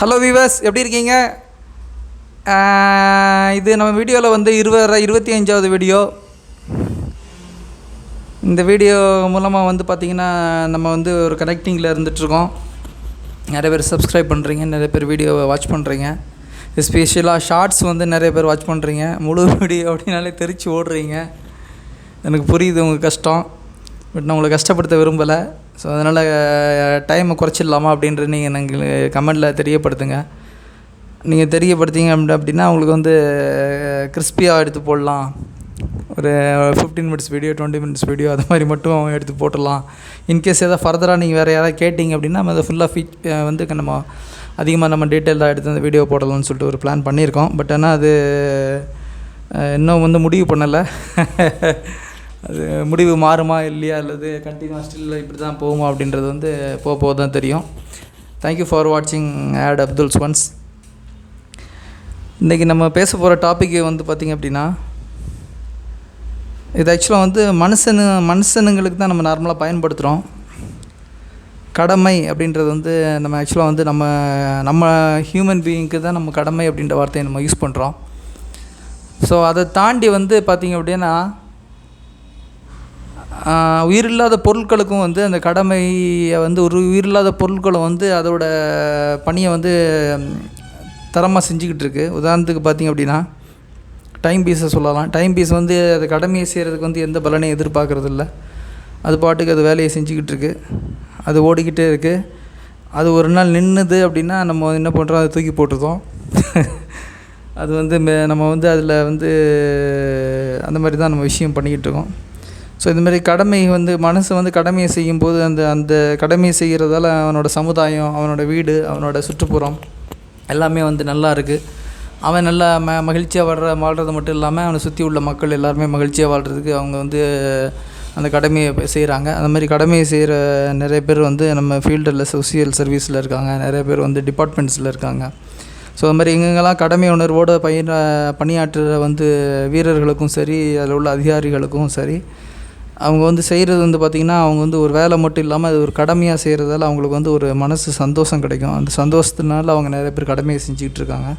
Hello viewers எப்படி இருக்கீங்க? இது நம்ம வீடியோவில் வந்து இருபது இருபத்தி அஞ்சாவது வீடியோ. இந்த வீடியோ மூலமாக வந்து பார்த்திங்கன்னா நம்ம வந்து ஒரு கனெக்டிங்கில் இருந்துகிட்ருக்கோம் நிறைய பேர் சப்ஸ்கிரைப் பண்ணுறீங்க நிறைய பேர் வீடியோவை வாட்ச் பண்ணுறீங்க எஸ்பெஷலாக ஷார்ட்ஸ் வந்து நிறைய பேர் வாட்ச் பண்ணுறீங்க முழு வீடியோ அப்படின்னாலே தெரிச்சு ஓடுறீங்க. எனக்கு புரியுது உங்கள் கஷ்டம். பட் நான் உங்களை கஷ்டப்படுத்த விரும்பலை. ஸோ அதனால் டைமை குறைச்சிடலாமா அப்படின்ற நீங்கள் எங்களுக்கு கமெண்ட்டில் தெரியப்படுத்துங்க. நீங்கள் தெரியப்படுத்திங்க அப்படி- அப்படின்னா உங்களுக்கு வந்து கிறிஸ்பியாக எடுத்து போடலாம். ஒரு fifteen minutes video twenty minutes video அது மாதிரி மட்டும் எடுத்து போட்டுடலாம். இன்கேஸ் எதாவது ஃபர்தராக நீங்கள் வேறு யாராவது கேட்டிங்க அப்படின்னா நம்ம அதை ஃபுல்லாக ஃபீட் வந்து நம்ம அதிகமாக நம்ம டீட்டெயிலாக எடுத்து அந்த வீடியோ போடலாம்னு சொல்லிட்டு ஒரு பிளான் பண்ணியிருக்கோம். பட் ஆனால் அது இன்னும் வந்து முடிவு பண்ணலை. அது முடிவு மாறுமா இல்லையா அல்லது கண்டினியூவாக ஸ்டில் இப்படி தான் போகுமா அப்படின்றது வந்து போக போக தான் தெரியும் தேங்க்யூ ஃபார் வாட்சிங் ஆட் அப்துல்ஸ் ஒன்ஸ் இன்றைக்கி நம்ம பேச போகிற டாப்பிக்கு வந்து பார்த்திங்க அப்படின்னா இது ஆக்சுவலாக வந்து மனுஷனு மனுஷனுங்களுக்கு தான் நம்ம நார்மலாக பயன்படுத்துகிறோம் கடமை அப்படின்றது வந்து நம்ம ஆக்சுவலாக வந்து நம்ம நம்ம ஹியூமன் பீயிங்க்கு தான் நம்ம கடமை அப்படின்ற வார்த்தையை நம்ம யூஸ் பண்ணுறோம் ஸோ அதை தாண்டி வந்து பார்த்திங்க அப்படின்னா உயிரில்லாத பொருட்களுக்கும் வந்து அந்த கடமையை வந்து ஒரு உயிரில்லாத பொருட்களும் வந்து அதோட பணியை வந்து தரமாக செஞ்சுக்கிட்டு இருக்கு. உதாரணத்துக்கு பார்த்திங்க அப்படின்னா டைம் பீஸை சொல்லலாம். டைம் பீஸ் வந்து அது கடமையை செய்கிறதுக்கு வந்து எந்த பலனையும் எதிர்பார்க்குறதில்ல. அது பாட்டுக்கு அது வேலையை செஞ்சுக்கிட்டு இருக்கு. அது ஓடிக்கிட்டே இருக்குது அது ஒரு நாள் நின்றுது அப்படின்னா நம்ம என்ன பண்ணுறோம் அதை தூக்கி போட்டுருதோம். அது வந்து மே- நம்ம வந்து அதில் வந்து அந்த மாதிரி தான் நம்ம விஷயம் பண்ணிக்கிட்டு இருக்கோம். ஸோ இந்த மாதிரி கடமை வந்து மனசு வந்து கடமையை செய்யும்போது அந்த அந்த கடமையை செய்கிறதால அவனோட சமுதாயம் அவனோட வீடு அவனோட சுற்றுப்புறம் எல்லாமே வந்து நல்லா இருக்குது அவன் நல்லா ம மகிழ்ச்சியாக வாழ்ற வாழ்கிறது மட்டும் இல்லாமல் அவனை சுற்றி உள்ள மக்கள் எல்லாருமே மகிழ்ச்சியாக வாழ்கிறதுக்கு அவங்க வந்து அந்த கடமையை செய்கிறாங்க அந்த மாதிரி கடமையை செய்கிற நிறைய பேர் வந்து நம்ம ஃபீல்டில் சோசியல் சர்வீஸில் இருக்காங்க. நிறைய பேர் வந்து டிபார்ட்மெண்ட்ஸில் இருக்காங்க. ஸோ அது மாதிரி எங்கெங்கெல்லாம் கடமை உணர்வோடு பயிர பணியாற்றுற வந்து வீரர்களுக்கும் சரி அதில் உள்ள அதிகாரிகளுக்கும் சரி அவங்க வந்து செய்கிறது வந்து பார்த்திங்கன்னா அவங்க வந்து ஒரு வேலை மட்டும் இல்லாமல் அது ஒரு கடமையாக செய்கிறதால அவங்களுக்கு வந்து ஒரு மனசு சந்தோஷம் கிடைக்கும். அந்த சந்தோஷத்தினால அவங்க நிறைய பேர் கடமையை செஞ்சுக்கிட்டு இருக்காங்க.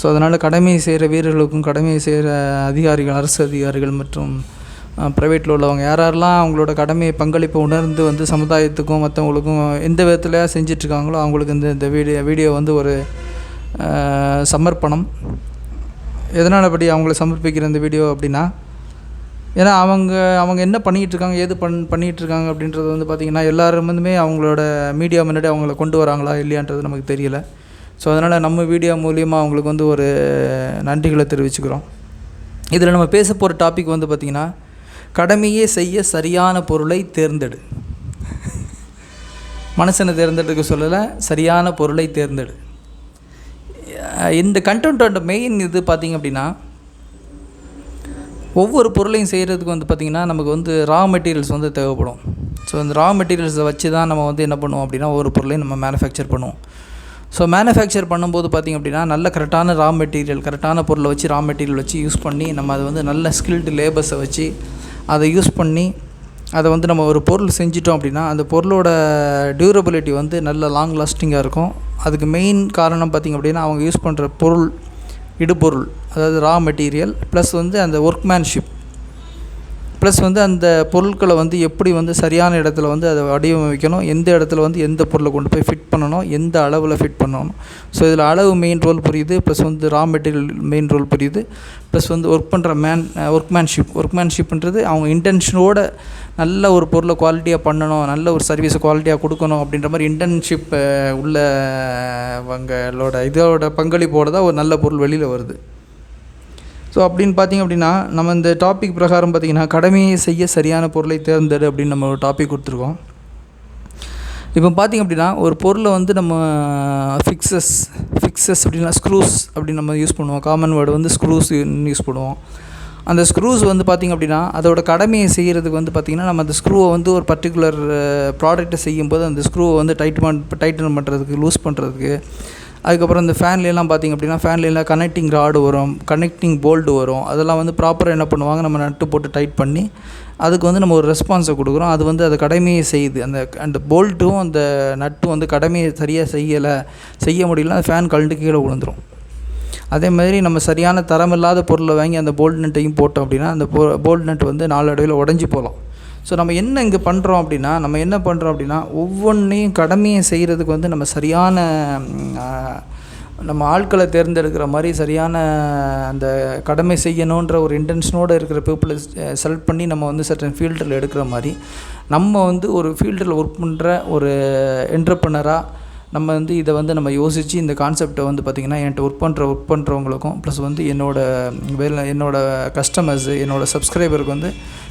ஸோ அதனால் கடமையை செய்கிற வீரர்களுக்கும் கடமையை செய்கிற அதிகாரிகள் அரசு அதிகாரிகள் மற்றும் ப்ரைவேட்டில் உள்ளவங்க யார் யாரெல்லாம் அவங்களோட கடமையை பங்களிப்பை உணர்ந்து வந்து சமுதாயத்துக்கும் மற்றவங்களுக்கும் எந்த விதத்தில் செஞ்சிட்ருக்காங்களோ அவங்களுக்கு இந்த இந்த வீடியோ வீடியோ வந்து ஒரு சமர்ப்பணம். எதனால் அப்படி அவங்கள சமர்ப்பிக்கிற இந்த வீடியோ அப்படின்னா ஏன்னா அவங்க அவங்க என்ன பண்ணிகிட்ருக்காங்க ஏது பண் பண்ணிகிட்டு இருக்காங்க அப்படின்றது வந்து பார்த்திங்கன்னா எல்லாருமே அவங்களோட மீடியா முன்னாடி அவங்கள கொண்டு வராங்களா இல்லையான்றது நமக்கு தெரியல. ஸோ அதனால் நம்ம வீடியோ மூலியமாக அவங்களுக்கு வந்து ஒரு நன்றிகளை தெரிவிச்சுக்கிறோம். இதில் நம்ம பேச போகிற டாபிக் வந்து பார்த்திங்கன்னா கடமையே செய்ய சரியான பொருளை தேர்ந்தெடு. மனுஷனை தேர்ந்தெடுக்க சொல்லலை சரியான பொருளை தேர்ந்தெடு. இந்த கண்டென்ட்டோட மெயின் இது பார்த்திங்க அப்படின்னா ஒவ்வொரு பொருளையும் செய்கிறதுக்கு வந்து பார்த்திங்கன்னா நமக்கு வந்து ரா மெட்டீரியல்ஸ் வந்து தேவைப்படும். ஸோ அந்த ரா மெட்டீரியல்ஸை வச்சு தான் நம்ம வந்து என்ன பண்ணுவோம் அப்படின்னா ஒவ்வொரு பொருளையும் நம்ம மேனுஃபேக்சர் பண்ணுவோம். ஸோ மேனுஃபேக்சர் பண்ணும்போது பார்த்திங்க அப்படின்னா நல்ல கரெக்டான ரா மெட்டீரியல் கரெக்டான பொருளை வச்சு ரா மெட்டீரியல் வச்சு யூஸ் பண்ணி நம்ம அதை வந்து நல்ல ஸ்கில்டு லேபர்ஸை வச்சு அதை யூஸ் பண்ணி அதை வந்து நம்ம ஒரு பொருள் செஞ்சிட்டோம் அப்படின்னா அந்த பொருளோட டியூரபிலிட்டி வந்து நல்ல லாங் லாஸ்டிங்காக இருக்கும். அதுக்கு மெயின் காரணம் பார்த்திங்க அப்படின்னா அவங்க யூஸ் பண்ணுற பொருள் இடுபொருள். அதாவது ரா மெட்டீரியல் ப்ளஸ் வந்து அந்த ஒர்க்மேன்ஷிப் ப்ளஸ் வந்து அந்த பொருட்களை வந்து எப்படி வந்து சரியான இடத்துல வந்து அதை வடிவமைக்கணும் எந்த இடத்துல வந்து எந்த பொருளை கொண்டு போய் ஃபிட் பண்ணணும் எந்த அளவில் ஃபிட் பண்ணணும். ஸோ இதில் அளவு மெயின் ரோல் புரியுது ப்ளஸ் வந்து ரா மெட்டீரியல் மெயின் ரோல் புரியுது. ப்ளஸ் வந்து ஒர்க் பண்ணுற மேன் ஒர்க்மேன்ஷிப் ஒர்க்மேன்ஷிப்ன்றது அவங்க இன்டென்ஷனோட நல்ல ஒரு பொருளை குவாலிட்டியாக பண்ணணும் நல்ல ஒரு சர்வீஸை குவாலிட்டியாக கொடுக்கணும் அப்படின்ற மாதிரி இன்டர்ன்ஷிப் உள்ளவங்களோட இதோட பங்களிப்போடு தான் ஒரு நல்ல பொருள் வெளியில் வருது. ஸோ அப்படின்னு பார்த்தீங்க அப்படின்னா நம்ம இந்த டாபிக் பிரகாரம் பார்த்தீங்கன்னா கடமையை செய்ய சரியான பொருளை தேர்ந்தெடு அப்படின்னு நம்ம ஒரு டாபிக் கொடுத்துருக்கோம். இப்போ பார்த்திங்க அப்படின்னா ஒரு பொருளை வந்து நம்ம ஃபிக்ஸஸ் ஃபிக்ஸஸ் அப்படின்னா ஸ்க்ரூஸ் அப்படின்னு நம்ம யூஸ் பண்ணுவோம். காமன் வேர்டு வந்து ஸ்க்ரூஸ் யூஸ் பண்ணுவோம். அந்த ஸ்க்ரூஸ் வந்து பார்த்திங்க அப்படின்னா அதோட கடமையை செய்கிறதுக்கு வந்து பார்த்திங்கன்னா நம்ம அந்த ஸ்க்ரூவை வந்து ஒரு பர்டிகுலர் ப்ராடக்ட்டை uh, செய்யும்போது அந்த ஸ்க்ரூவை வந்து டைட் பண் டைட்டன் பண்ணுறதுக்கு லூஸ் பண்ணுறதுக்கு அதுக்கப்புறம் இந்த ஃபேன்லலாம் பார்த்திங்க அப்படின்னா ஃபேன்லாம் கனெக்டிங் ராடு வரும் கனெக்டிங் போல்டு வரும். அதெல்லாம் வந்து ப்ராப்பராக என்ன பண்ணுவாங்க நம்ம நட்டு போட்டு டைட் பண்ணி அதுக்கு வந்து நம்ம ஒரு ரெஸ்பான்ஸை கொடுக்குறோம். அது வந்து அது கடமையை செய்யுது. அந்த அந்த போல்ட்டும் அந்த நட்டும் வந்து கடமையை சரியாக செய்யலை செய்ய முடியலனா ஃபேன் கழண்டு கீழே விழுந்துடும் அதே மாதிரி நம்ம சரியான தரமில்லாத பொருளை வாங்கி அந்த போல்ட் நட்டையும் போட்டோம் அப்படின்னா அந்த போ போல்ட் நட் வந்து நாளடைவில் உடஞ்சி போகலாம். ஸோ நம்ம என்ன இங்கே பண்ணுறோம் அப்படின்னா நம்ம என்ன பண்ணுறோம் அப்படின்னா ஒவ்வொன்றையும் கடமையை செய்கிறதுக்கு வந்து நம்ம சரியான நம்ம ஆட்களை தேர்ந்தெடுக்கிற மாதிரி சரியான அந்த கடமை செய்யணுன்ற ஒரு இன்டென்ஷனோடு இருக்கிற பீப்புளை செலக்ட் பண்ணி நம்ம வந்து சர்டன் ஃபீல்டில் எடுக்கிற மாதிரி நம்ம வந்து ஒரு ஃபீல்டில் ஒர்க் பண்ணுற ஒரு என்டர்பிரனராக நம்ம வந்து இதை வந்து நம்ம யோசித்து இந்த கான்செப்டை வந்து பார்த்திங்கன்னா என்கிட்ட ஒர்க் பண்ணுற ஒர்க் பண்ணுறவங்களுக்கும் ப்ளஸ் வந்து என்னோடய வேலை என்னோட கஸ்டமர்ஸு என்னோடய சப்ஸ்கிரைபருக்கு வந்து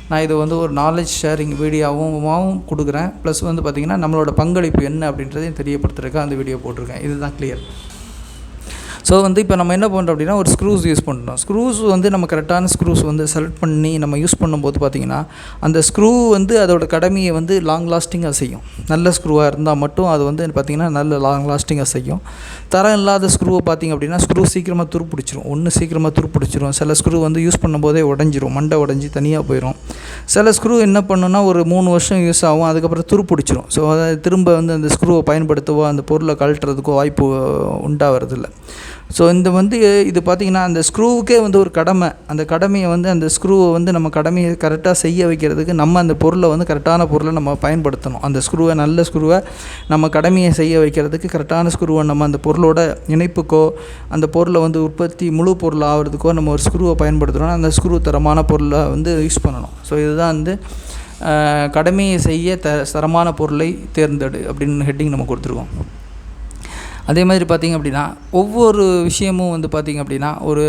நான் இதை வந்து ஒரு நாலேஜ் ஷேரிங் வீடியோவும் கொடுக்குறேன். ப்ளஸ் வந்து பார்த்திங்கன்னா நம்மளோட பங்களிப்பு என்ன அப்படின்றதையும் தெரியப்படுத்துறதுக்கு அந்த வீடியோ போட்டிருக்கேன். இதுதான் கிளியர் ஸோ வந்து இப்போ நம்ம என்ன பண்ணுறோம் அப்படின்னா ஒரு ஸ்க்ரூஸ் யூஸ் பண்ணுறோம் ஸ்க்ரூஸ் வந்து நம்ம கரெக்டான ஸ்க்ரூஸ் வந்து செலக்ட் பண்ணி நம்ம யூஸ் பண்ணும்போது பார்த்திங்கன்னா அந்த ஸ்க்ரூ வந்து அதோட கடமையை வந்து லாங் லாஸ்டிங்காக செய்யும். நல்ல ஸ்க்ரூவாக இருந்தால் மட்டும் அது வந்து பார்த்திங்கன்னா நல்ல லாங் லாஸ்டிங்காக செய்யும். தரம் இல்லாத ஸ்க்ரூவை பார்த்திங்க அப்படின்னா ஸ்க்ரூ சீக்கிரமாக துருப்பிடிச்சிரும். ஒன்று சீக்கிரமாக துருப்பிடிச்சிரும். சில ஸ்க்ரூ வந்து யூஸ் பண்ணும்போதே உடஞ்சிரும். மண்டை உடஞ்சி தனியாக போயிடும் சில ஸ்க்ரூ என்ன பண்ணுன்னா ஒரு மூணு வருஷம் யூஸ் ஆகும். அதுக்கப்புறம் துருப்பிடிச்சிரும். ஸோ அதாவது திரும்ப வந்து அந்த ஸ்க்ரூவை பயன்படுத்தவோ அந்த பொருளை கழட்டுறதுக்கோ வாய்ப்பு உண்டாகிறதில்ல ஸோ இந்த வந்து இது பார்த்திங்கன்னா அந்த ஸ்க்ரூவுக்கே வந்து ஒரு கடமை. அந்த கடமையை வந்து அந்த ஸ்க்ரூவை வந்து நம்ம கடமையை கரெக்டாக செய்ய வைக்கிறதுக்கு நம்ம அந்த பொருளை வந்து கரெக்டான பொருளை நம்ம பயன்படுத்தணும். அந்த ஸ்க்ரூவை நல்ல ஸ்க்ரூவை நம்ம கடமையை செய்ய வைக்கிறதுக்கு கரெக்டான ஸ்க்ரூவை நம்ம அந்த பொருளோட இணைப்புக்கோ அந்த பொருளை வந்து உற்பத்தி முழு பொருள் ஆகிறதுக்கோ நம்ம ஒரு ஸ்க்ரூவை பயன்படுத்துகிறோம் அந்த ஸ்க்ரூ தரமான பொருளை வந்து யூஸ் பண்ணணும். ஸோ இதுதான் வந்து கடமையை செய்ய த தரமான பொருளை தேர்ந்தெடு அப்படின்னு ஹெட்டிங் நம்ம கொடுத்துருக்கோம். அதே மாதிரி பார்த்திங்க அப்படின்னா ஒவ்வொரு விஷயமும் வந்து பார்த்திங்க அப்படின்னா ஒரு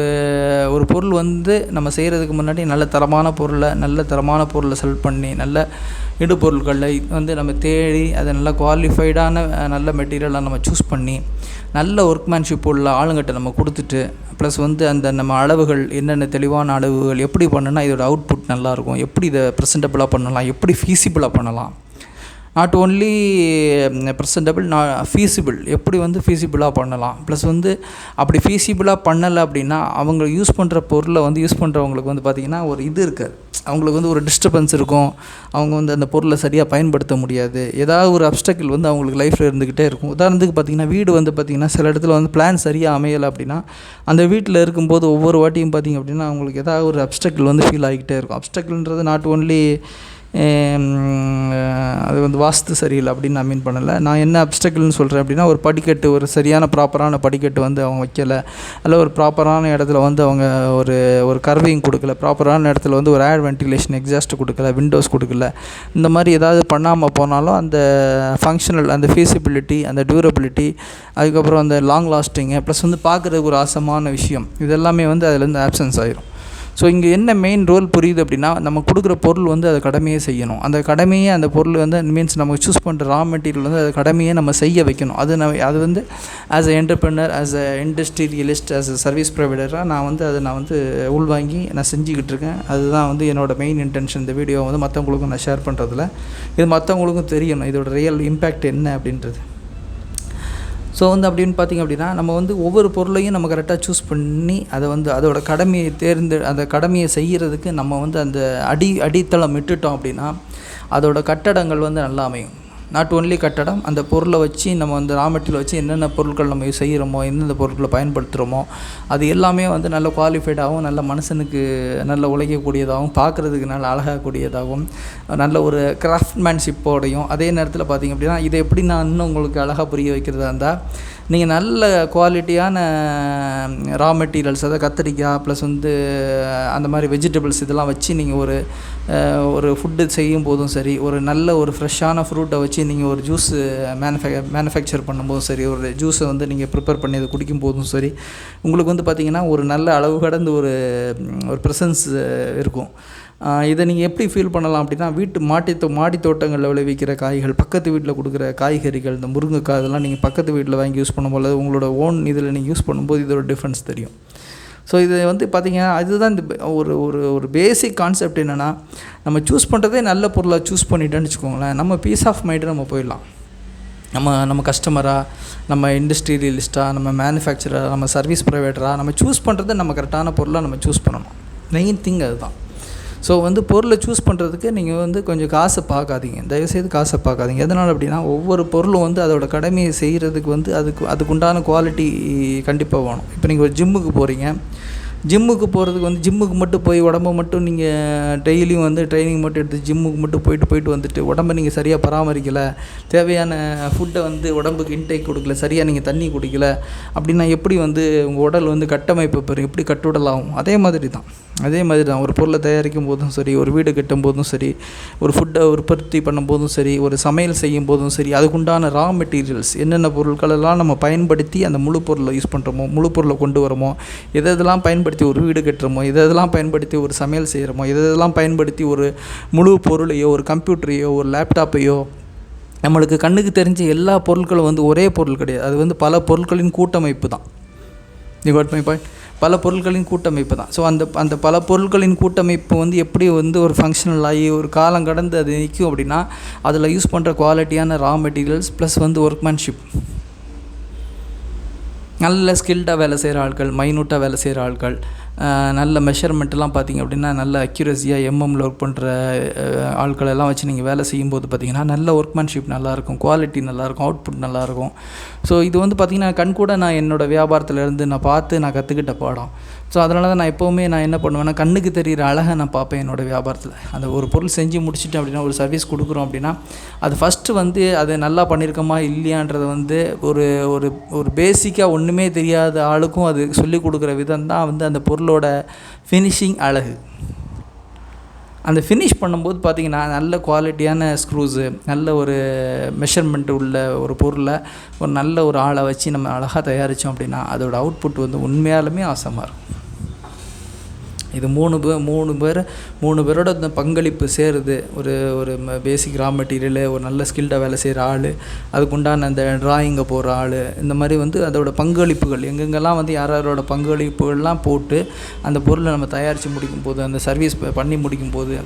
ஒரு பொருள் வந்து நம்ம செய்கிறதுக்கு முன்னாடி நல்ல தரமான பொருளை நல்ல தரமான பொருளை செலக்ட் பண்ணி நல்ல இடுபொருட்களை வந்து நம்ம தேடி அதை நல்ல குவாலிஃபைடான நல்ல மெட்டீரியலாக நம்ம சூஸ் பண்ணி நல்ல ஒர்க்மேன்ஷிப் உள்ள ஆளுங்கிட்ட நம்ம கொடுத்துட்டு ப்ளஸ் வந்து அந்த நம்ம அளவுகள் என்னென்ன தெளிவான அளவுகள் எப்படி பண்ணுனா இதோட அவுட்புட் நல்லாயிருக்கும் எப்படி இதை ப்ரெசென்டபிளாக பண்ணலாம் எப்படி ஃபீஸிபிளாக பண்ணலாம். நாட் ஓன்லி ப்ரெசன்டபிள் நான் ஃபீஸிபிள் எப்படி வந்து ஃபீஸிபிளாக பண்ணலாம்? ப்ளஸ் வந்து அப்படி ஃபீஸிபிளாக பண்ணலை அப்படின்னா அவங்க யூஸ் பண்ணுற பொருளை வந்து யூஸ் பண்ணுறவங்களுக்கு வந்து பார்த்திங்கன்னா ஒரு இது இருக்காது. அவங்களுக்கு வந்து ஒரு டிஸ்டர்பன்ஸ் இருக்கும். அவங்க வந்து அந்த பொருளை சரியாக பயன்படுத்த முடியாது. ஏதாவது ஒரு அப்டக்கிள் வந்து அவங்களுக்கு லைஃப்பில் இருந்துக்கிட்டே இருக்கும். உதாரணத்துக்கு பார்த்திங்கன்னா வீடு வந்து பார்த்திங்கன்னா சில இடத்துல வந்து பிளான் சரியாக அமையலை அப்படின்னா அந்த வீட்டில் இருக்கும்போது ஒவ்வொரு வாட்டியும் பார்த்திங்க அப்படின்னா அவங்களுக்கு ஏதாவது ஒரு அப்டக்கிள் வந்து ஃபீல் ஆகிக்கிட்டே இருக்கும். அப்டக்கிள்ன்றது நாட் ஓன்லி வந்து வாஸ்து சரியில்லை அப்படின்னு நான் மீன் பண்ணலை. நான் என்ன அப்டக்கிள்னு சொல்கிறேன் அப்படின்னா ஒரு படிக்கட்டு ஒரு சரியான ப்ராப்பரான படிக்கட்டு வந்து அவங்க வைக்கலை. அல்ல ஒரு ப்ராப்பரான இடத்துல வந்து அவங்க ஒரு ஒரு கர்விங் கொடுக்கல. ப்ராப்பரான இடத்துல வந்து ஒரு ஏர் வென்டிலேஷன் எக்ஸாஸ்ட் கொடுக்கல விண்டோஸ் கொடுக்கல. இந்த மாதிரி ஏதாவது பண்ணாமல் போனாலும் அந்த ஃபங்க்ஷனல் அந்த ஃபீஸிபிலிட்டி அந்த டியூரபிலிட்டி அதுக்கப்புறம் அந்த லாங் லாஸ்டிங்கு ப்ளஸ் வந்து பார்க்குறதுக்கு ஒரு ஆசமான விஷயம். இதெல்லாமே வந்து அதுலேருந்து ஆப்சன்ஸ் ஆயிரும். ஸோ இங்கே என்ன மெயின் ரோல் புரியுது அப்படின்னா நம்ம கொடுக்குற பொருள் வந்து அதை கடமையே செய்யணும். அந்த கடமையே அந்த பொருள் வந்து மீன்ஸ் நம்ம சூஸ் பண்ணுற ரா மெட்டீரியல் வந்து அது கடமையே நம்ம செய்ய வைக்கணும். அது நம்ம அது வந்து as a entrepreneur as a industrialist as a service ப்ரொவைடராக நான் வந்து அதை நான் வந்து உள்வாங்கி நான் செஞ்சுக்கிட்டு இருக்கேன். அதுதான் வந்து என்னோட மெயின் இன்டென்ஷன் இந்த வீடியோ வந்து மற்றவங்களுக்கும் நான் ஷேர் பண்ணுறதுல இது மற்றவங்களுக்கும் தெரியணும். இதோட ரியல் இம்பேக்ட் என்ன அப்படின்றது. ஸோ வந்து அப்படின்னு பார்த்திங்க அப்படின்னா நம்ம வந்து ஒவ்வொரு பொருளையும் நம்ம கரெக்டாக சூஸ் பண்ணி அதை வந்து அதோட கடமையை தேர்ந்து அந்த கடமையை செய்கிறதுக்கு நம்ம வந்து அந்த அடி அடித்தளம் விட்டுட்டோம் அப்படின்னா அதோட கட்டடங்கள் வந்து நல்லா அமையும். நாட் ஒன்லி கட்டடம் அந்த பொருளை வச்சு நம்ம வந்து ரா மெட்டீரியல் வச்சு என்னென்ன பொருட்கள் நம்ம செய்கிறோமோ எந்தெந்த பொருட்களை பயன்படுத்துகிறோமோ அது எல்லாமே வந்து நல்ல குவாலிஃபைடாகவும் நல்ல மனுஷனுக்கு நல்ல உழைக்கக்கூடியதாகவும் பார்க்குறதுக்கு நல்ல அழகாகக்கூடியதாகவும் நல்ல ஒரு கிராஃப்ட்மேன்ஷிப்போடையும் அதே நேரத்தில் பார்த்திங்க அப்படின்னா இதை எப்படி நான் இன்னும் உங்களுக்கு அழகாக புரிய வைக்கிறதா இருந்தால் நீங்கள் நல்ல குவாலிட்டியான ரா மெட்டீரியல்ஸ் அதாவது கத்திரிக்காய் ப்ளஸ் வந்து அந்த மாதிரி வெஜிடபிள்ஸ் இதெல்லாம் வச்சு நீங்கள் ஒரு ஒரு ஃபுட்டு செய்யும் போதும் சரி ஒரு நல்ல ஒரு ஃப்ரெஷ்ஷான ஃப்ரூட்டை வச்சு நீங்கள் ஒரு ஜூஸ் மேனுஃபே மேனுஃபேக்சர் பண்ணும்போதும் சரி ஒரு ஜூஸை வந்து நீங்கள் ப்ரிப்பேர் பண்ணி அதை குடிக்கும் போதும் சரி உங்களுக்கு வந்து பார்த்திங்கன்னா ஒரு நல்ல அளவு கடந்து ஒரு ஒரு ப்ரெசன்ஸ் இருக்கும். இதை நீங்கள் எப்படி ஃபீல் பண்ணலாம் அப்படின்னா வீட்டு மாட்டி தோ மாடி தோட்டங்களில் விளைவிக்கிற காய்கள் பக்கத்து வீட்டில் கொடுக்குற காய்கறிகள் இந்த முருங்கைக்காய் இதெல்லாம் நீங்கள் பக்கத்து வீட்டில் வாங்கி யூஸ் பண்ணும்போது உங்களோட ஓன் இதில் நீங்கள் யூஸ் பண்ணும்போது இதோட டிஃப்ரென்ஸ் தெரியும். ஸோ இது வந்து பார்த்திங்கன்னா அதுதான் இந்த ஒரு ஒரு ஒரு பேசிக் கான்செப்ட் என்னென்னா நம்ம சூஸ் பண்ணுறதே நல்ல பொருளாக சூஸ் பண்ணிட்டேன்னு வச்சுக்கோங்களேன் நம்ம பீஸ் ஆஃப் மைண்டு நம்ம போயிடலாம். நம்ம நம்ம கஸ்டமராக நம்ம இண்டஸ்ட்ரியலிஸ்ட்டாக நம்ம மேனுஃபேக்சராக நம்ம சர்வீஸ் ப்ரொவைடராக நம்ம சூஸ் பண்ணுறது நம்ம கரெக்டான பொருளாக நம்ம சூஸ் பண்ணணும். மெயின் திங் அதுதான். ஸோ வந்து பொருளை சூஸ் பண்ணுறதுக்கு நீங்கள் வந்து கொஞ்சம் காசை பார்க்காதீங்க. தயவுசெய்து காசை பார்க்காதீங்க. எதனால் அப்படின்னா ஒவ்வொரு பொருளும் வந்து அதோட கடமையை செய்கிறதுக்கு வந்து அதுக்கு அதுக்குண்டான குவாலிட்டி கண்டிப்பாக வேணும். இப்போ நீங்கள் ஒரு ஜிம்முக்கு போகிறீங்க ஜிம்முக்கு போகிறதுக்கு வந்து ஜிம்முக்கு மட்டும் போய் உடம்ப மட்டும் நீங்கள் டெய்லியும் வந்து ட்ரைனிங் மட்டும் எடுத்து ஜிம்முக்கு மட்டும் போயிட்டு போயிட்டு வந்துட்டு உடம்பை நீங்கள் சரியாக பராமரிக்கலை தேவையான ஃபுட்டை வந்து உடம்புக்கு இன்டேக் கொடுக்கல சரியாக நீங்கள் தண்ணி குடிக்கல அப்படின்னா எப்படி வந்து உங்கள் உடல் வந்து கட்டமைப்பு பெறும் எப்படி கட்டுடலாகும் அதே மாதிரி தான். அதே மாதிரி தான். ஒரு பொருளை தயாரிக்கும் போதும் சரி ஒரு வீடு கட்டும் போதும் சரி ஒரு ஃபுட்டை உற்பத்தி பண்ணும் போதும் சரி ஒரு சமையல் செய்யும் போதும் சரி அதுக்குண்டான ரா மெட்டீரியல்ஸ் என்னென்ன பொருட்களெல்லாம் நம்ம பயன்படுத்தி அந்த முழு பொருளை யூஸ் பண்ணுறோமோ முழு பொருளை கொண்டு வரோமோ எது எதெல்லாம் பயன்படுத்தி பயன்படுத்தி ஒரு வீடு கட்டுறோமோ இதெல்லாம் பயன்படுத்தி ஒரு சமையல் செய்கிறோமோ எது இதெல்லாம் பயன்படுத்தி ஒரு முழு பொருளையோ ஒரு கம்ப்யூட்டரையோ ஒரு லேப்டாப்பையோ நம்மளுக்கு கண்ணுக்கு தெரிஞ்ச எல்லா பொருட்களும் வந்து ஒரே பொருள் கிடையாது. அது வந்து பல பொருட்களின் கூட்டமைப்பு தான். யூ காட் மை பாயிண்ட் பல பொருட்களின் கூட்டமைப்பு தான். ஸோ அந்த அந்த பல பொருட்களின் கூட்டமைப்பு வந்து எப்படி வந்து ஒரு ஃபங்க்ஷனல் ஆகி ஒரு காலம் கடந்து அது நிற்கும் அப்படின்னா அதில் யூஸ் பண்ணுற குவாலிட்டியான ரா மெட்டீரியல்ஸ் ப்ளஸ் வந்து ஒர்க்மேன்ஷிப் நல்ல ஸ்கில்டாக வேலை செய்கிற ஆட்கள் மைனூட்டாக வேலை செய்கிற ஆட்கள் நல்ல மெஷர்மெண்ட்லாம் பார்த்தீங்க அப்படின்னா நல்ல அக்யூரஸியாக எம்எம்மில் ஒர்க் பண்ணுற ஆட்களெல்லாம் வச்சு நீங்கள் வேலை செய்யும்போது பார்த்தீங்கன்னா நல்ல ஒர்க்மேன்ஷிப் நல்லாயிருக்கும் குவாலிட்டி நல்லாயிருக்கும் அவுட்புட் நல்லாயிருக்கும் ஸோ இது வந்து பார்த்திங்கன்னா கண்கூட நான் என்னோடய வியாபாரத்துலேருந்து நான் பார்த்து நான் கற்றுக்கிட்ட பாடம். ஸோ அதனால தான் நான் எப்போவுமே நான் என்ன பண்ணுவேன்னா கண்ணுக்கு தெரிகிற அழகை நான் பார்ப்பேன் என்னோடய வியாபாரத்தில். அந்த ஒரு பொருள் செஞ்சு முடிச்சுட்டேன் அப்படின்னா ஒரு சர்வீஸ் கொடுக்குறோம் அப்படின்னா அது ஃபஸ்ட்டு வந்து அது நல்லா பண்ணியிருக்கோமா இல்லையான்றது வந்து ஒரு ஒரு ஒரு பேசிக்காக ஒன்றுமே தெரியாத ஆளுக்கும் அது சொல்லிக் கொடுக்குற விதம் தான் வந்து அந்த பொருளோட ஃபினிஷிங் அழகு. அந்த ஃபினிஷ் பண்ணும்போது பார்த்திங்கன்னா நல்ல குவாலிட்டியான ஸ்க்ரூஸு நல்ல ஒரு மெஷர்மெண்ட் உள்ள ஒரு பொருளை ஒரு நல்ல ஒரு ஆளை வச்சு நம்ம அழகாக தயாரித்தோம் அப்படின்னா அதோடய அவுட்புட் வந்து உண்மையாலுமே ஆசமாக இருக்கும். இது மூணு பேர் மூணு பேர் மூணு பேரோட இந்த பங்களிப்பு சேருது. ஒரு ஒரு பேசிக் ரா மெட்டீரியலு ஒரு நல்ல ஸ்கில்டாக வேலை செய்கிற ஆள் அதுக்குண்டான அந்த ட்ராயிங்கை போகிற ஆள் இந்த மாதிரி வந்து அதோட பங்களிப்புகள் எங்கெங்கெல்லாம் வந்து யார் யாரோட பங்களிப்புகள்லாம் போட்டு அந்த பொருளை நம்ம தயாரித்து முடிக்கும் போது அந்த சர்வீஸ் பண்ணி முடிக்கும் போது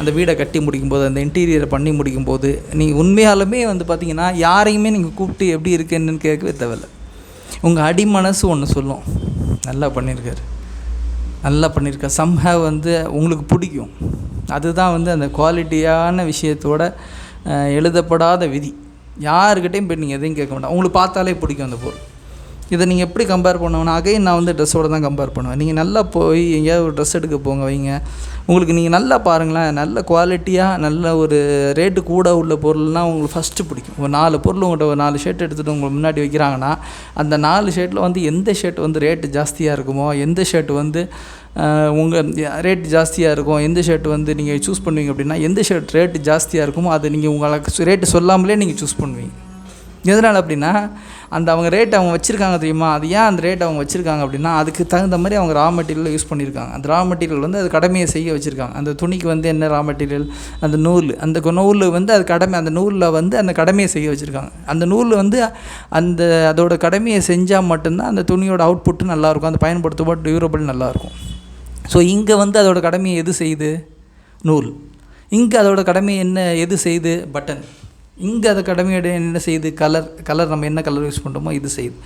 அந்த வீடை கட்டி முடிக்கும் போது அந்த இன்டீரியரை பண்ணி முடிக்கும் போது நீங்கள் உண்மையாலுமே வந்து பார்த்திங்கன்னா யாரையுமே நீங்கள் கூப்பிட்டு எப்படி இருக்குன்னு கேட்கவே தேவையில்ல. உங்கள் அடி மனசு ஒன்று சொல்லும். நல்லா பண்ணியிருக்காரு. நல்லா பண்ணியிருக்கேன் சம்ஹேவ் வந்து உங்களுக்கு பிடிக்கும். அதுதான் வந்து அந்த குவாலிட்டியான விஷயத்தோட எழுதப்படாத விதி. யாருக்கிட்டையும் போய் நீங்கள் எதையும் கேட்க வேண்டாம் உங்களுக்கு பார்த்தாலே பிடிக்கும் அந்த பொருள். இதை நீங்கள் எப்படி கம்பேர் பண்ணுவேன்னா அகைன் நான் வந்து ட்ரெஸ்ஸோட தான் கம்பேர் பண்ணுவேன். நீங்கள் நல்லா போய் எங்கேயாவது ஒரு ட்ரெஸ் எடுக்க போங்க வைங்க. உங்களுக்கு நீங்கள் நல்லா பாருங்களேன் நல்ல குவாலிட்டியாக நல்ல ஒரு ரேட்டு கூட உள்ள பொருள்னால் உங்களுக்கு ஃபஸ்ட்டு பிடிக்கும். ஒரு நாலு பொருள் உங்கள்கிட்ட ஒரு நாலு ஷர்ட் எடுத்துகிட்டு உங்களுக்கு முன்னாடி வைக்கிறாங்கன்னா அந்த நாலு ஷர்ட்டில் வந்து எந்த ஷர்ட் வந்து ரேட்டு ஜாஸ்தியாக இருக்குமோ எந்த ஷர்ட் வந்து உங்கள் ரேட் ஜாஸ்தியாக இருக்கும் எந்த ஷர்ட் வந்து நீங்கள் சூஸ் பண்ணுவீங்க அப்படின்னா எந்த ஷர்ட் ரேட்டு ஜாஸ்தியாக இருக்குமோ அதை நீங்கள் உங்களுக்கு ரேட்டு சொல்லாமலே நீங்கள் சூஸ் பண்ணுவீங்க. எதனால் அப்படின்னா அந்த அவங்க ரேட் அவங்க வச்சுருக்காங்க தெரியுமா? அது ஏன் அந்த ரேட் அவங்க வச்சுருக்காங்க அப்படின்னா அதுக்கு தகுந்த மாதிரி அவங்க ரா மெட்டீரியல் யூஸ் பண்ணியிருக்காங்க அந்த ரா மெட்டீரியல் வந்து அது கடமையை செய்ய வச்சுருக்காங்க. அந்த துணிக்கு வந்து என்ன ரா மெட்டீரியல் அந்த நூல் அந்த நூல் வந்து அது கடமை அந்த நூலில் வந்து அந்த கடமையை செய்ய வச்சுருக்காங்க. அந்த நூல் வந்து அந்த அதோட கடமையை செஞ்சால் மட்டும்தான் அந்த துணியோட அவுட்புட்டு நல்லாயிருக்கும் அந்த பயன்படுத்தப்பட்ட டியூரபிள் நல்லாயிருக்கும். ஸோ இங்கே வந்து அதோட கடமையை எது செய்யுது? நூல். இங்கே அதோட கடமை என்ன எது செய்யுது? பட்டன் இங்கே அதை கடமையோட என்ன செய்யுது கலர் கலர் நம்ம என்ன கலர் யூஸ் பண்ணுறோமோ இது செய்யுது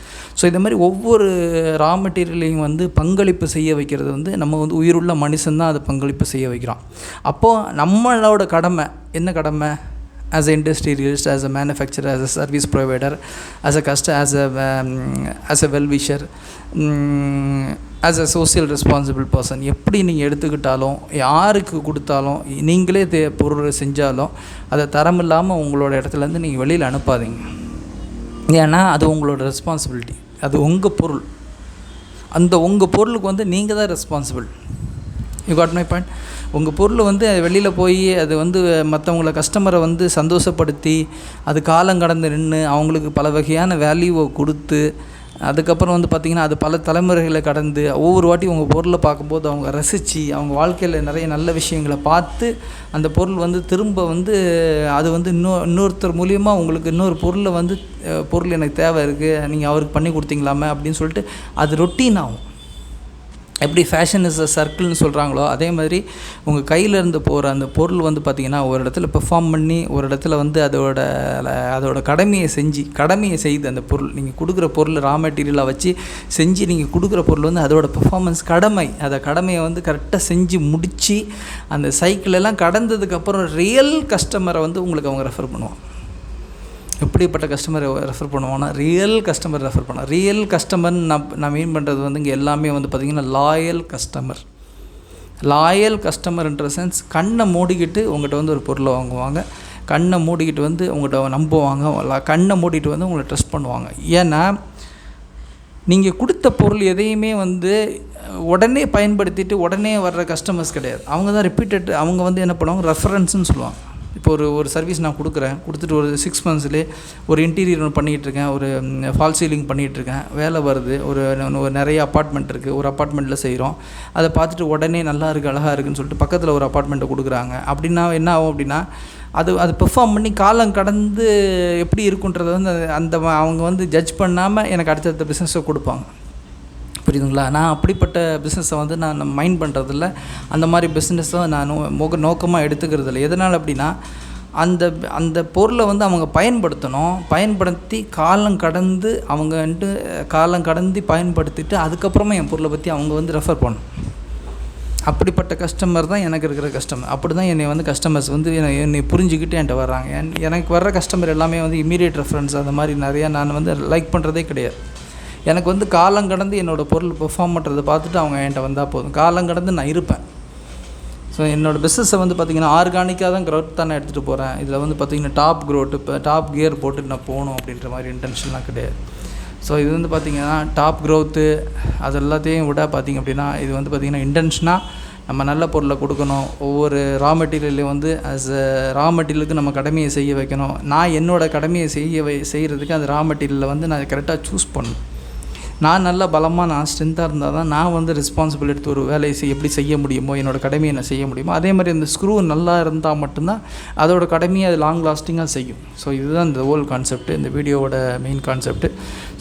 ஸோ இந்த மாதிரி ஒவ்வொரு ரா மெட்டீரியலையும் வந்து பங்களிப்பு செய்ய வைக்கிறது வந்து நம்ம வந்து உயிருள்ள மனுஷன் தான் அதை பங்களிப்பு செய்ய வைக்கிறோம். அப்போது நம்மளோட கடமை என்ன கடமை? As a industrialist, as a manufacturer, as a service provider, as a customer, as a um, as a well wisher, um, as a social responsible person எப்படி நீங்கள் எடுத்துக்கிட்டாலும் யாருக்கு கொடுத்தாலும் நீங்களே தே பொருள் செஞ்சாலும் அதை தரம் இல்லாமல் உங்களோட இடத்துலேருந்து நீங்கள் வெளியில் அனுப்பாதீங்க. ஏன்னா அது உங்களோட ரெஸ்பான்சிபிலிட்டி அது உங்கள் பொருள். அந்த உங்கள் பொருளுக்கு வந்து நீங்கள் தான் responsible you got my point உங்கள் பொருள் வந்து வெளியில் போய் அது வந்து மற்றவங்கள கஸ்டமரை வந்து சந்தோஷப்படுத்தி அது காலம் கடந்து நின்று அவங்களுக்கு பல வகையான வேல்யூவை கொடுத்து அதுக்கப்புறம் வந்து பார்த்திங்கன்னா அது பல தலைமுறைகளை கடந்து ஒவ்வொரு வாட்டி உங்கள் பொருளை பார்க்கும்போது அவங்க ரசித்து அவங்க வாழ்க்கையில் நிறைய நல்ல விஷயங்களை பார்த்து அந்த பொருள் வந்து திரும்ப வந்து அது வந்து இன்னொ இன்னொருத்தர் மூலியமாக உங்களுக்கு இன்னொரு பொருளை வந்து பொருள் எனக்கு தேவை இருக்குது நீங்கள் அவருக்கு பண்ணி கொடுத்தீங்களாமே அப்படின்னு சொல்லிட்டு அது ரொட்டீன் ஆகும். எப்படி ஃபேஷன் இஸ் அ சர்க்கிள்னு சொல்கிறாங்களோ அதே மாதிரி உங்கள் கையிலேருந்து போகிற அந்த பொருள் வந்து பார்த்திங்கன்னா ஒரு இடத்துல பெர்ஃபார்ம் பண்ணி ஒரு இடத்துல வந்து அதோட அதோட கடமையை செஞ்சு கடமையை செய்து அந்த பொருள் நீங்கள் கொடுக்குற பொருள் ரா மெட்டீரியலாக வச்சு செஞ்சு நீங்கள் கொடுக்குற பொருள் வந்து அதோட பெர்ஃபார்மன்ஸ் கடமை. அதை கடமையை வந்து கரெக்டாக செஞ்சு முடித்து அந்த சைக்கிள் எல்லாம் கடந்ததுக்கப்புறம் ரியல் கஸ்டமரை வந்து உங்களுக்கு அவங்க ரெஃபர் பண்ணுவாங்க. எப்படிப்பட்ட கஸ்டமரை ரெஃபர் பண்ணுவோன்னா ரியல் கஸ்டமர் ரெஃபர் பண்ண ரியல் கஸ்டமர் நான் நான் மீன் பண்ணுறது வந்து இங்கே எல்லாமே வந்து பார்த்திங்கன்னா லாயல் கஸ்டமர் லாயல் கஸ்டமர்ன்ற சென்ஸ் கண்ணை மூடிக்கிட்டு உங்கள்கிட்ட வந்து ஒரு பொருளை வாங்குவாங்க. கண்ணை மூடிக்கிட்டு வந்து உங்கள்கிட்ட நம்புவாங்க. கண்ணை மூடிட்டு வந்து உங்களை ட்ரெஸ்ட் பண்ணுவாங்க. ஏன்னா நீங்கள் கொடுத்த பொருள் எதையுமே வந்து உடனே பயன்படுத்திட்டு உடனே வர்ற கஸ்டமர்ஸ் கிடையாது. அவங்க தான் ரிப்பீட்டட் அவங்க வந்து என்ன பண்ணுவாங்க? ரெஃபரன்ஸுன்னு சொல்லுவாங்க. இப்போ ஒரு ஒரு சர்வீஸ் நான் கொடுக்குறேன். கொடுத்துட்டு ஒரு சிக்ஸ் மந்த்ஸ்லேயே ஒரு இன்டீரியர் ஒன்று பண்ணிகிட்டு இருக்கேன் ஒரு ஃபால் சீலிங் பண்ணிகிட்டு இருக்கேன் வேலை வருது. ஒரு ஒரு நிறைய அப்பார்ட்மெண்ட் இருக்குது ஒரு அப்பார்ட்மெண்ட்டில் செய்கிறோம் அதை பார்த்துட்டு உடனே நல்லா இருக்குது அழகாக இருக்குன்னு சொல்லிட்டு பக்கத்தில் ஒரு அப்பார்ட்மெண்ட்டை கொடுக்குறாங்க. அப்படின்னா என்ன ஆகும் அப்படின்னா அது அது பெர்ஃபார்ம் பண்ணி காலம் கடந்து எப்படி இருக்குன்றதை வந்து அந்த அவங்க வந்து ஜட்ஜ் பண்ணாமல் எனக்கு அடுத்தடுத்த பிஸ்னஸை கொடுப்பாங்க. புரியுதுங்களா? நான் அப்படிப்பட்ட பிஸ்னஸை வந்து நான் மைண்ட் பண்ணுறதில்ல அந்த மாதிரி பிஸ்னஸை நான் முக நோக்கமாக எடுத்துக்கிறது இல்லை எதனால் அப்படின்னா அந்த அந்த பொருளை வந்து அவங்க பயன்படுத்தணும். பயன்படுத்தி காலம் கடந்து அவங்க வந்துட்டு காலம் கடந்து பயன்படுத்திட்டு அதுக்கப்புறமா என் பொருளை பற்றி அவங்க வந்து ரெஃபர் பண்ணணும். அப்படிப்பட்ட கஸ்டமர் தான் எனக்கு இருக்கிற கஸ்டமர் அப்படி தான் என்னை வந்து கஸ்டமர்ஸ் வந்து என்னை என்னை புரிஞ்சுக்கிட்டு என்கிட்ட வர்றாங்க. எனக்கு வர்ற கஸ்டமர் எல்லாமே வந்து இமீடியட் ரெஃபரன்ஸ் அந்த மாதிரி நிறையா நான் வந்து லைக் பண்ணுறதே கிடையாது. எனக்கு வந்து காலம் கடந்து என்னோடய பொருள் பெர்ஃபார்ம் பண்ணுறதை பார்த்துட்டு அவங்க என்கிட்ட வந்தால் போதும். காலம் கடந்து நான் இருப்பேன். ஸோ என்னோடய பிஸ்னஸை வந்து பார்த்திங்கன்னா ஆர்கானிக்காக தான் க்ரோத் தான் நான் எடுத்துகிட்டு போகிறேன் இதில் வந்து பார்த்திங்கன்னா டாப் க்ரோத் இப்போ டாப் கியர் போட்டு நான் போகணும் அப்படின்ற மாதிரி இன்டென்ஷன்லாம் கிடையாது. ஸோ இது வந்து பார்த்திங்கன்னா டாப் க்ரோத்து அது எல்லாத்தையும் விட பார்த்திங்க அப்படின்னா இது வந்து பார்த்திங்கன்னா இன்டென்ஷனாக நம்ம நல்ல பொருளை கொடுக்கணும். ஒவ்வொரு ரா மெட்டீரியல்லையும் வந்து அஸ் அ ரா மெட்டீரியலுக்கு நம்ம கடமையை செய்ய வைக்கணும். நான் என்னோடய கடமையை செய்ய வை செய்கிறதுக்கு அந்த ரா மெட்டீரியலை வந்து நான் கரெக்டாக சூஸ் பண்ணணும். நான் நல்ல பலமாக நான் ஸ்ட்ரென்த்தாக இருந்தால் தான் நான் வந்து ரெஸ்பான்சிபிள் எடுத்து ஒரு வேலையை செய்ய எப்படி செய்ய முடியுமோ என்னோடய கடமையை நான் செய்ய முடியுமோ அதே மாதிரி அந்த ஸ்க்ரூ நல்லா இருந்தால் மட்டும்தான் அதோட கடமையை அது லாங் லாஸ்டிங்காக செய்யும். ஸோ இதுதான் இந்த ஹோல் கான்செப்ட் இந்த வீடியோவோட மெயின் கான்செப்ட்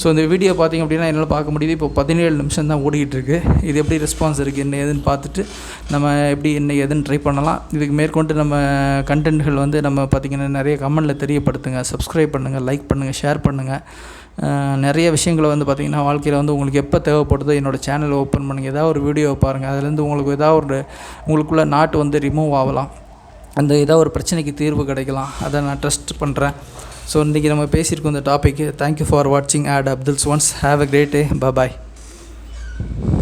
ஸோ இந்த வீடியோ பார்த்திங்க அப்படின்னா என்னால் பார்க்க முடியுது. இப்போ பதினேழு நிமிஷம் தான் ஓடிக்கிட்டு இது எப்படி ரெஸ்பான்ஸ் இருக்குது என்ன ஏதுன்னு பார்த்துட்டு நம்ம எப்படி என்ன ஏதுன்னு ட்ரை பண்ணலாம். இதுக்கு மேற்கொண்டு நம்ம கண்டென்ட்கள் வந்து நம்ம பார்த்திங்கன்னா நிறைய கமெண்டில் தெரியப்படுத்துங்க சப்ஸ்கிரைப் பண்ணுங்கள் லைக் பண்ணுங்கள் ஷேர் பண்ணுங்கள் நிறைய விஷயங்களை வந்து பார்த்திங்கன்னா வாழ்க்கையில் வந்து உங்களுக்கு எப்போ தேவைப்படுதோ என்னோடய சேனலை ஓப்பன் பண்ணுங்கள் ஏதாவது ஒரு வீடியோ பாருங்கள் அதுலேருந்து உங்களுக்கு ஏதாவது ஒரு உங்களுக்குள்ளே நாட்டு வந்து ரிமூவ் ஆகலாம். அந்த ஏதாவது ஒரு பிரச்சனைக்கு தீர்வு கிடைக்கலாம். அதை நான் ட்ரஸ்ட் பண்ணுறேன் ஸோ இன்றைக்கி நம்ம பேசியிருக்கோம் இந்த டாப்பிக்கு தேங்க்யூ ஃபார் வாட்சிங் at Abdul's once have a great day bye